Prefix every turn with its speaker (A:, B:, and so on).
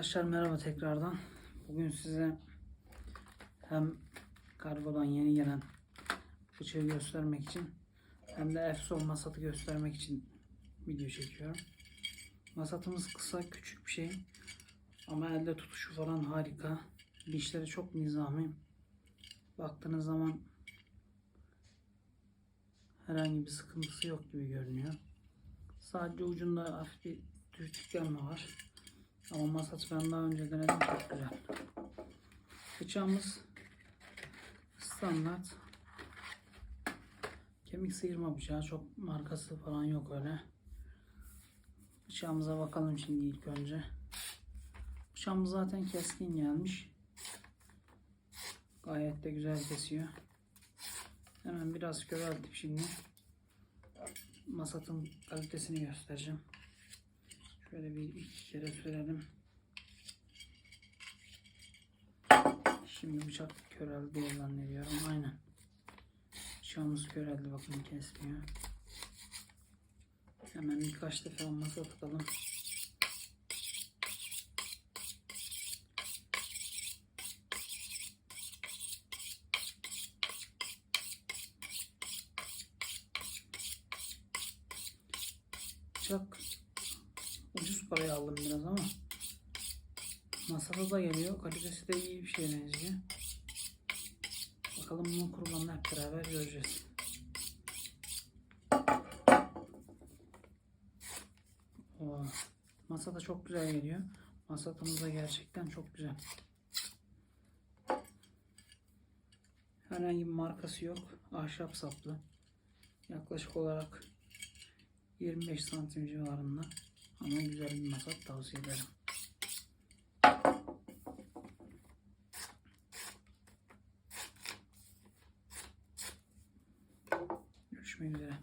A: Arkadaşlar merhaba tekrardan. Bugün size hem kargodan yeni gelen bıçağı göstermek için hem de Efson masatı göstermek için video çekiyorum. Masatımız kısa küçük bir şey ama elde tutuşu falan harika. Dişleri çok nizami. Baktığınız zaman herhangi bir sıkıntısı yok gibi görünüyor. Sadece ucunda hafif bir dürtüklenme var. Ama masat ben daha önce denedim çok güzel. Bıçağımız standart. Kemik sıyırma bıçağı. Çok markası falan yok öyle. Bıçağımıza bakalım şimdi ilk önce. Bıçağımız zaten keskin gelmiş. Gayet de güzel kesiyor. Hemen biraz köreltip şimdi masatın kalitesini göstereceğim. Şöyle bir iki kere sürelim. Şimdi bıçak köreldi zannediyorum. Aynen. Bıçağımız köreldi bakın kesmiyor. Hemen birkaç defa masa tutalım. Bıçak ucuz paraya aldım biraz ama masada da geliyor. Kalitesi de iyi bir şeye benziyor. Bakalım bunu kurbanla hep beraber göreceğiz. Oo, masa da çok güzel geliyor. Masatımız da gerçekten çok güzel. Herhangi bir markası yok. Ahşap saplı. Yaklaşık olarak 25 santim civarında. Ama güzel bir masat tavsiye ederim. Görüşmek üzere.